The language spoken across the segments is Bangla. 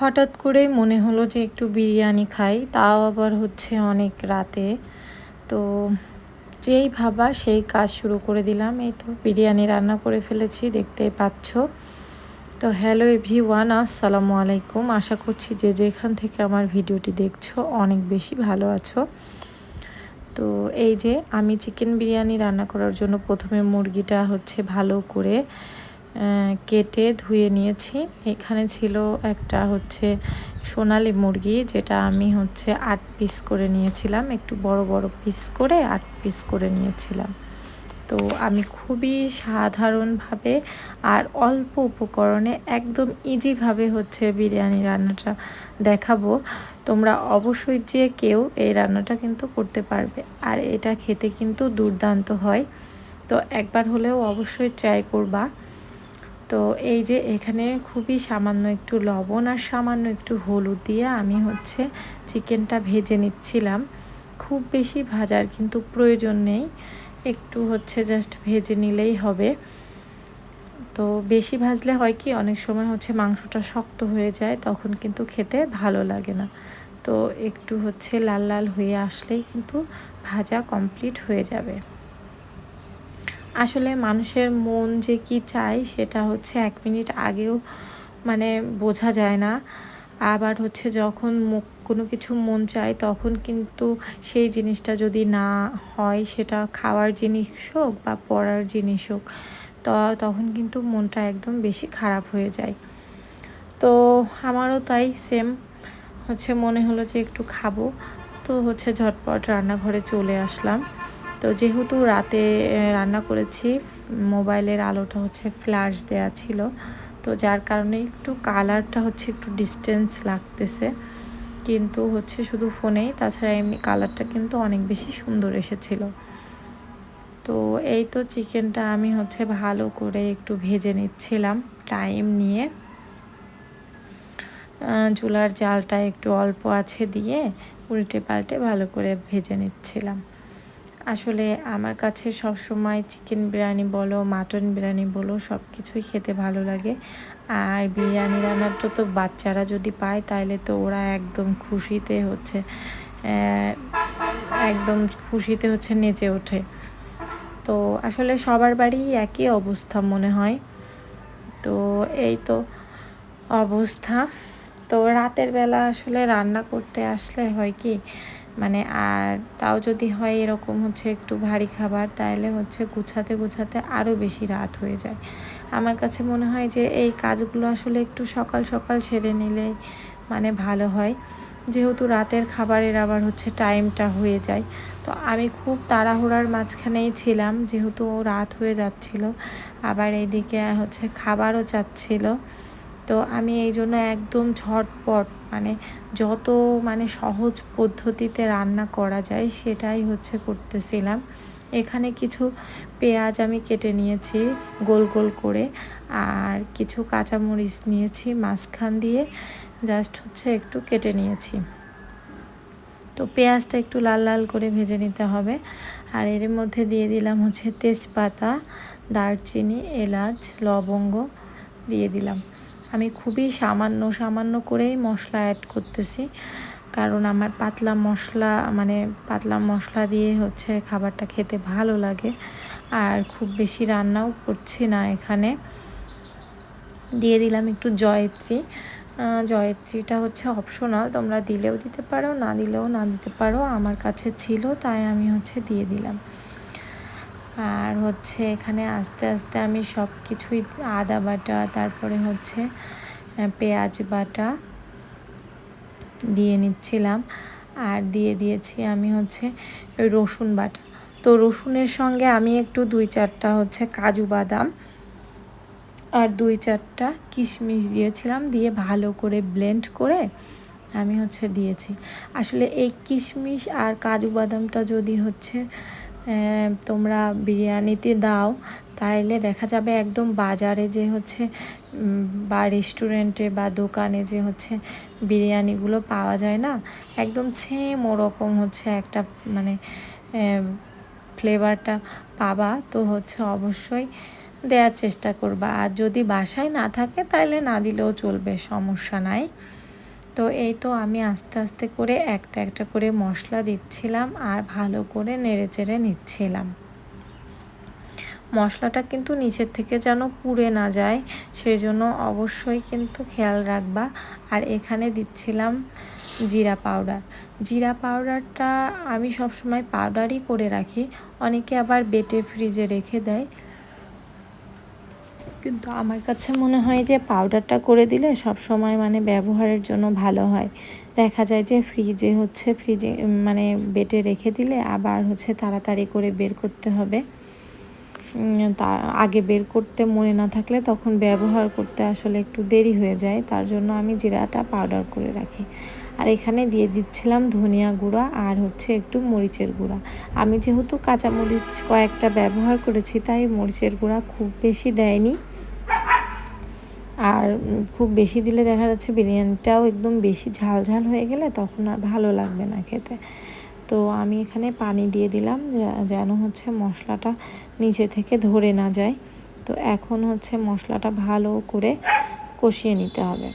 হঠাৎ করেই মনে হলো যে একটু বিরিয়ানি খাই, তাও আবার হচ্ছে অনেক রাতে। তো যেই ভাবা সেই কাজ শুরু করে দিলাম। এই তো বিরিয়ানি রান্না করে ফেলেছি, দেখতেই পাচ্ছ। তো হ্যালো এভি ওয়ান আসসালামু আলাইকুম। আশা করছি যে যেখান থেকে আমার ভিডিওটি দেখছ অনেক বেশি ভালো আছো। তো এই যে আমি চিকেন বিরিয়ানি রান্না করার জন্য প্রথমে মুরগিটা হচ্ছে ভালো করে কেটে ধুয়ে নিয়েছি। এখানে ছিল একটা হচ্ছে সোনালি মুরগি, যেটা আমি হচ্ছে আট পিস করে নিয়েছিলাম। একটু বড় বড় পিস করে আট পিস করে নিয়েছিলাম। তো আমি খুবই সাধারণভাবে আর অল্প উপকরণে একদম ইজিভাবে হচ্ছে বিরিয়ানি রান্নাটা দেখাবো। তোমরা অবশ্যই যে কেউ এই রান্নাটা কিন্তু করতে পারবে। আর এটা খেতে কিন্তু দুর্দান্ত হয়। তো একবার হলেও অবশ্যই ট্রাই করবা। তো এই যে এখানে খুবই সামান্য একটু লবণ আর সামান্য একটু হলুদ দিয়ে আমি হচ্ছে চিকেনটা ভেজে নিচ্ছিলাম। খুব বেশি ভাজার কিন্তু প্রয়োজন নেই, একটু হচ্ছে জাস্ট ভেজে নিলেই হবে। তো বেশি ভাজলে হয় কি, অনেক সময় হচ্ছে মাংসটা শক্ত হয়ে যায়, তখন কিন্তু খেতে ভালো লাগে না। তো একটু হচ্ছে লাল লাল হয়ে আসলেই কিন্তু ভাজা কমপ্লিট হয়ে যাবে। আসলে মানুষের মন যে কি চায় সেটা হচ্ছে এক মিনিট আগেও মানে বোঝা যায় না। আবার হচ্ছে যখন কোনো কিছু মন চায় তখন কিন্তু সেই জিনিসটা যদি না হয় সেটা খাওয়ার জিনিস হোক বা পড়ার জিনিস হোক, তো, তখন কিন্তু মনটা একদম বেশি খারাপ হয়ে যায়। তো আমারও তাই সেম হচ্ছে মনে হলো যে একটু খাব। তো হচ্ছে ঝটপট রান্নাঘরে চলে আসলাম। তো যেহেতু রাতে রান্না করেছি, মোবাইলের আলোটা হচ্ছে ফ্ল্যাশ দেয়া ছিল, তো যার কারণে একটু কালারটা হচ্ছে একটু ডিস্টেন্স লাগতেছে। কিন্তু হচ্ছে শুধু ফোনেই তাছাড়া এমনি কালারটা কিন্তু অনেক বেশি সুন্দর এসেছিল। তো এই তো চিকেনটা আমি হচ্ছে ভালো করে একটু ভেজে নিচ্ছিলাম টাইম নিয়ে। চুলার জালটা একটু অল্প আছে দিয়ে উল্টে পাল্টে ভালো করে ভেজে নিচ্ছিলাম। আসলে আমার কাছে সব সময় চিকেন বিরিয়ানি বলো মাটন বিরিয়ানি বলো সব কিছুই খেতে ভালো লাগে। আর বিরিয়ানি রান্নাটা তো বাচ্চারা যদি পায় তাহলে তো ওরা একদম খুশিতে হচ্ছে একদম খুশিতে হচ্ছে নেচে ওঠে। তো আসলে সবার বাড়ি একই অবস্থা মনে হয়। তো এই তো অবস্থা। তো রাতের বেলা আসলে রান্না করতে আসলে হয় কি মানে আর তাও যদি হয় এরকম হচ্ছে একটু ভারী খাবার তাহলে হচ্ছে গুছাতে গুছাতে আরও বেশি রাত হয়ে যায়। আমার কাছে মনে হয় যে এই কাজগুলো আসলে একটু সকাল সকাল সেরে নিলেই মানে ভালো হয়। যেহেতু রাতের খাবারের আবার হচ্ছে টাইমটা হয়ে যায়। তো আমি খুব তাড়াহুড়ার মাঝখানেই ছিলাম, যেহেতু রাত হয়ে যাচ্ছিল। আবার এইদিকে হচ্ছে খাবারও চাচ্ছিল। তো আমি এই জন্য একদম ঝটপট মানে যত মানে সহজ পদ্ধতিতে রান্না করা যায় সেটাই হচ্ছে করতেছিলাম। এখানে কিছু পেঁয়াজ আমি কেটে নিয়েছি গোল গোল করে, আর কিছু কাঁচামরিচ নিয়েছি মাঝখান দিয়ে, জাস্ট হচ্ছে একটু কেটে নিয়েছি। তো পেঁয়াজটা একটু লাল লাল করে ভেজে নিতে হবে, আর এর মধ্যে দিয়ে দিলাম হচ্ছে তেজপাতা, দারচিনি, এলাচ, লবঙ্গ দিয়ে দিলাম। আমি খুবই সামান্য সামান্য করেই মশলা অ্যাড করতেছি। কারণ আমার পাতলা মশলা মানে পাতলা মশলা দিয়ে হচ্ছে খাবারটা খেতে ভালো লাগে। আর খুব বেশি রান্নাও করছি না এখানে। দিয়ে দিলাম একটু জয়ত্রী। জয়ত্রীটা হচ্ছে অপশনাল তোমরা দিলেও দিতে পারো, না দিলেও না দিতে পারো। আমার কাছে ছিল, তাই আমি হচ্ছে দিয়ে দিলাম। আর হচ্ছে এখানে আস্তে আস্তে আমি সব কিছুই আদা বাটা, তারপরে হচ্ছে পেঁয়াজ বাটা দিয়ে নিচ্ছিলাম। আর দিয়ে দিয়েছি আমি হচ্ছে রসুন বাটা। তো রসুনের সঙ্গে আমি একটু দুই চারটা হচ্ছে কাজু বাদাম আর দুই চারটা কিশমিশ দিয়েছিলাম, দিয়ে ভালো করে ব্লেন্ড করে আমি হচ্ছে দিয়েছি। আসলে এই কিশমিশ আর কাজু বাদামটা যদি হচ্ছে তোমরা বিরিয়ানিতে দাও, তাইলে দেখা যাবে একদম বাজারে যে হচ্ছে বা রেস্টুরেন্টে বা দোকানে যে হচ্ছে বিরিয়ানিগুলো পাওয়া যায় না, একদম সেম ওরকম হচ্ছে একটা মানে ফ্লেভারটা পাবা, তো হচ্ছে অবশ্যই দেওয়ার চেষ্টা করবা। আর যদি বাসায় না থাকে তাহলে না দিলেও চলবে, সমস্যা নাই। তো এই তো আমি আস্তে আস্তে করে একটা একটা করে মশলা দিচ্ছিলাম আর ভালো করে নেড়ে চেড়ে নিচ্ছিলাম। মশলাটা কিন্তু নিচের থেকে যেন পুড়ে না যায় সেই জন্য অবশ্যই কিন্তু খেয়াল রাখবা। আর এখানে দিচ্ছিলাম জিরা পাউডার। জিরা পাউডারটা আমি সবসময় পাউডারই করে রাখি। অনেকে আবার বেটে ফ্রিজে রেখে দেয়। কিন্তু আমার কাছে মনে হয় যে পাউডারটা করে দিলে সব সময় মানে ব্যবহারের জন্য ভালো হয়। দেখা যায় যে ফ্রিজে হচ্ছে ফ্রিজে মানে বেটে রেখে দিলে আবার হচ্ছে তাড়াতাড়ি করে বের করতে হবে। তা আগে বের করতে মনে না থাকলে তখন ব্যবহার করতে আসলে একটু দেরি হয়ে যায়, তার জন্য আমি জিরাটা পাউডার করে রাখি। আর এখানে দিয়ে দিচ্ছিলাম ধনিয়া গুঁড়া আর হচ্ছে একটু মরিচের গুঁড়া। আমি যেহেতু কাঁচা মরিচ কয়েকটা ব্যবহার করেছি, তাই মরিচের গুঁড়া খুব বেশি দেয়নি। আর খুব বেশি দিলে দেখা যাচ্ছে বিরিয়ানিটাও একদম বেশি ঝাল ঝাল হয়ে গেলে তখন আর ভালো লাগবে না খেতে। তো আমি এখানে পানি দিয়ে দিলাম যেন হচ্ছে মশলাটা নিচে থেকে ধরে না যায়। তো এখন হচ্ছে মশলাটা ভালো করে কষিয়ে নিতে হবে।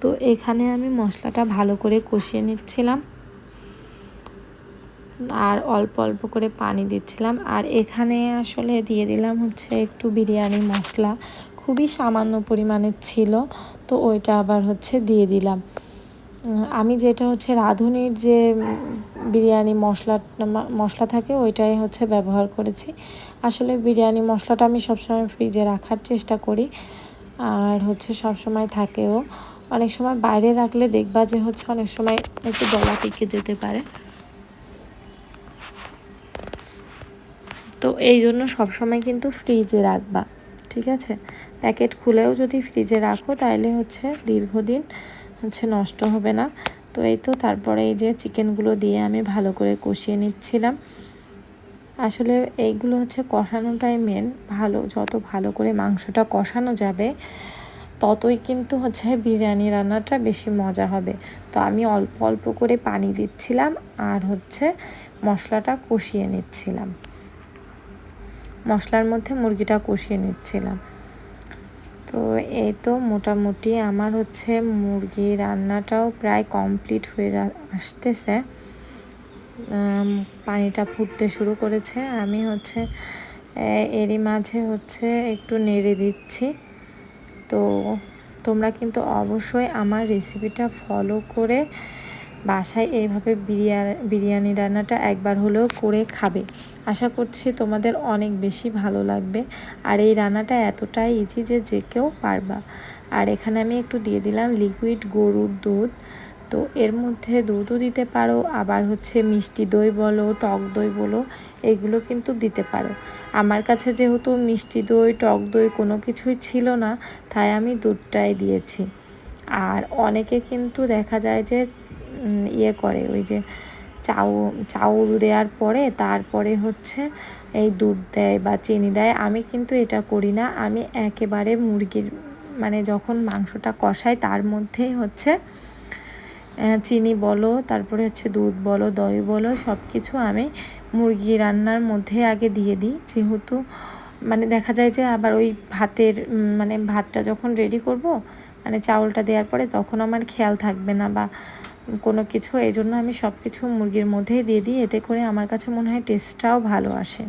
তো এখানে আমি মশলাটা ভালো করে কষিয়ে নিচ্ছিলাম। আর অল্প অল্প করে পানি দিচ্ছিলাম। আর এখানে আসলে দিয়ে দিলাম হচ্ছে একটু বিরিয়ানি মশলা। খুবই সামান্য পরিমাণের ছিল, তো ওইটা আবার হচ্ছে দিয়ে দিলাম। আমি যেটা হচ্ছে রাঁধুনির যে বিরিয়ানি মশলা মশলা থাকে ওইটাই হচ্ছে ব্যবহার করেছি। আসলে বিরিয়ানি মশলাটা আমি সবসময় ফ্রিজে রাখার চেষ্টা করি, আর হচ্ছে সব সময় থাকেও। অনেক সময় বাইরে রাখলে দেখবা যে হচ্ছে অনেক সময় একটু গলা টিকে যেতে পারে। তো এই জন্য সবসময় কিন্তু ফ্রিজে রাখবা, ঠিক আছে? প্যাকেট খুলেও যদি ফ্রিজে রাখো তাহলে হচ্ছে দীর্ঘদিন হচ্ছে নষ্ট হবে না। তো এই তো তারপরে এই যে চিকেনগুলো দিয়ে আমি ভালো করে কষিয়ে নিচ্ছিলাম। আসলে এইগুলো হচ্ছে কষানোটাই মেন ভালো, যত ভালো করে মাংসটা কষানো যাবে, ততই কিন্তু হচ্ছে বিরিয়ানি রান্নাটা বেশি মজা হবে। তো আমি অল্প অল্প করে পানি দিচ্ছিলাম আর হচ্ছে মশলাটা কষিয়ে নিচ্ছিলাম। মশলার মধ্যে মুরগিটা কষিয়ে নিচ্ছিলাম। তো এই তো মোটামুটি আমার হচ্ছে মুরগি রান্নাটাও প্রায় কমপ্লিট হয়ে যা আসতেছে। পানিটা ফুটতে শুরু করেছে। আমি হচ্ছে এরই মাঝে হচ্ছে একটু নেড়ে দিচ্ছি। তো তোমরা কিন্তু অবশ্যই আমার রেসিপিটা ফলো করে বাসায় এইভাবে বিরিয়ানি বিরিয়ানি রান্নাটা একবার হলেও করে খাবে। আশা করছি তোমাদের অনেক বেশি ভালো লাগবে। আর এই রান্নাটা এতটাই ইজি যে যে কেউ পারবা। আর এখানে আমি একটু দিয়ে দিলাম লিকুইড গরুর দুধ। তো এর মধ্যে দুধও দিতে পারো, আবার হচ্ছে মিষ্টি দই বলো, টক দই বলো, এগুলো কিন্তু দিতে পারো। আমার কাছে যেহেতু মিষ্টি দই, টক দই কোনো কিছুই ছিল না, তাই আমি দুধটাই দিয়েছি। আর অনেকে কিন্তু দেখা যায় যে ইয়ে করে, ওই যে চাউ, চাউল দেওয়ার পরে তারপরে হচ্ছে এই দুধ দেয় বা চিনি দেয়। আমি কিন্তু এটা করি না। আমি একেবারে মুরগির মানে যখন মাংসটা কষাই তার মধ্যেই হচ্ছে চিনি বলো, তারপরে হচ্ছে দুধ বলো, দই বলো সব কিছু আমি মুরগি রান্নার মধ্যে আগে দিয়ে দিই। যেহেতু মানে দেখা যায় যে আবার ওই ভাতের মানে ভাতটা যখন রেডি করব মানে চাউলটা দেওয়ার পরে তখন আমার খেয়াল থাকবে না বা কোনো কিছু, এই জন্য আমি সব কিছু মুরগির মধ্যেই দিয়ে দিই। এতে করে আমার কাছে মনে হয় টেস্টটাও ভালো আসে।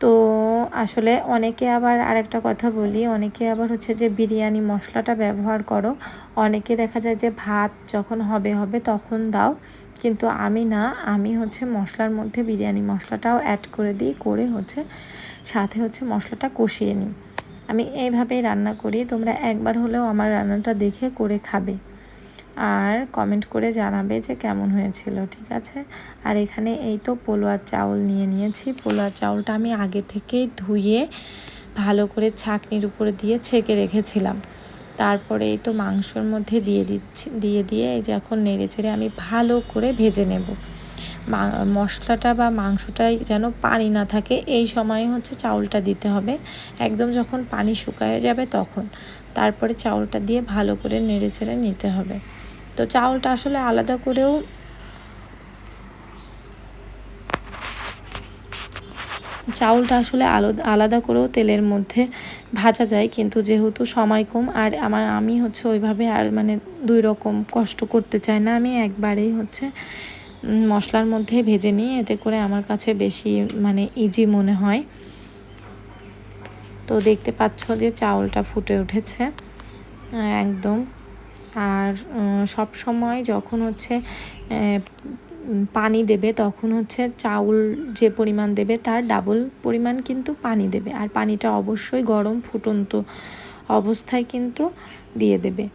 তো আসলে অনেকে আবার আরেকটা কথা বলি, অনেকে আবার হচ্ছে যে বিরিয়ানি মশলাটা ব্যবহার করো। অনেকে দেখা যায় যে ভাত যখন হবে হবে তখন দাও। কিন্তু আমি না, আমি হচ্ছে মশলার মধ্যে বিরিয়ানি মশলাটাও অ্যাড করে দিই, করে হচ্ছে সাথে হচ্ছে মশলাটা কষিয়ে নিই। আমি এইভাবেই রান্না করি। তোমরা একবার হলেও আমার রান্নাটা দেখে করে খাবে। আর কমেন্ট করে জানাবে যে কেমন হয়েছিল, ঠিক আছে? আর এখানে এই তো পোলোয়ার চাউল নিয়ে নিয়েছি। পোলোয়ার চাউলটা আমি আগে থেকেই ধুয়ে ভালো করে ছাকনির উপরে দিয়ে ছেঁকে রেখেছিলাম। তারপরে এই তো মাংসর মধ্যে দিয়ে দিচ্ছি, দিয়ে দিয়ে এই যে এখন নেড়ে চেড়ে আমি ভালো করে ভেজে নেব। মশলাটা বা মাংসটাই যেন পানি না থাকে, এই সময়ে হচ্ছে চাউলটা দিতে হবে। একদম যখন পানি শুকায় যাবে তখন। তারপরে চাউলটা দিয়ে ভালো করে নেড়ে চেড়ে নিতে হবে। তো চাউলটা আসলে আলাদা করেও চাউলটা আসলে আলাদা করেও তেলের মধ্যে ভাজা যায়, কিন্তু যেহেতু সময় কম আর আমার, আমি হচ্ছে ওইভাবে আর মানে দুই রকম কষ্ট করতে চাই না। আমি একবারেই হচ্ছে মশলার মধ্যে ভেজে নিই, এতে করে আমার কাছে বেশি মানে ইজি মনে হয়। তো দেখতে পাচ্ছ যে চাউলটা ফুটে উঠেছে, একদম। আর সব সময় যখন হচ্ছে পানি দেবে, তখন হচ্ছে চাউল যে পরিমাণ দেবে, তার ডাবল পরিমাণ কিন্তু পানি দেবে। আর পানিটা অবশ্যই গরম ফুটন্ত অবস্থায় কিন্তু দিয়ে দেবে।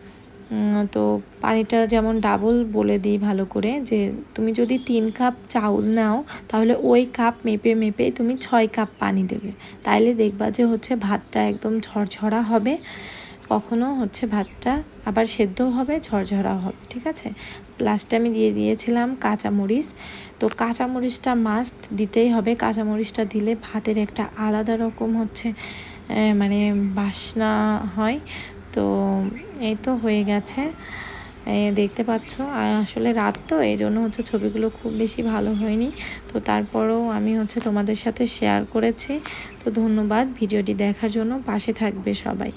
তো পানিটা যেমন ডাবল বলে দিই ভালো করে, যে তুমি যদি তিন কাপ চাউল নাও, তাহলে ওই কাপ মেপে মেপে তুমি ছয় কাপ পানি দেবে। তাইলে দেখবা যে হচ্ছে ভাতটা একদম ঝরঝরা হবে। কখনো হচ্ছে ভাতটা আবার সেদ্ধও হবে ঝরঝরা হবে, ঠিক আছে? লাস্টে আমি দিয়ে দিয়েছিলাম কাঁচামরিচ। তো কাঁচামরিচটা মাস্ট দিতেই হবে। কাঁচামরিচটা দিলে ভাতের একটা আলাদা রকম হচ্ছে মানে বাসনা হয়। তো এই তো হয়ে গেছে। দেখতে পাচ্ছ আসলে রাত তো, এই জন্য হচ্ছে ছবিগুলো খুব বেশি ভালো হয়নি। তো তারপরেও আমি হচ্ছে তোমাদের সাথে শেয়ার করেছি। তো ধন্যবাদ ভিডিওটি দেখার জন্য। পাশে থাকবে সবাই।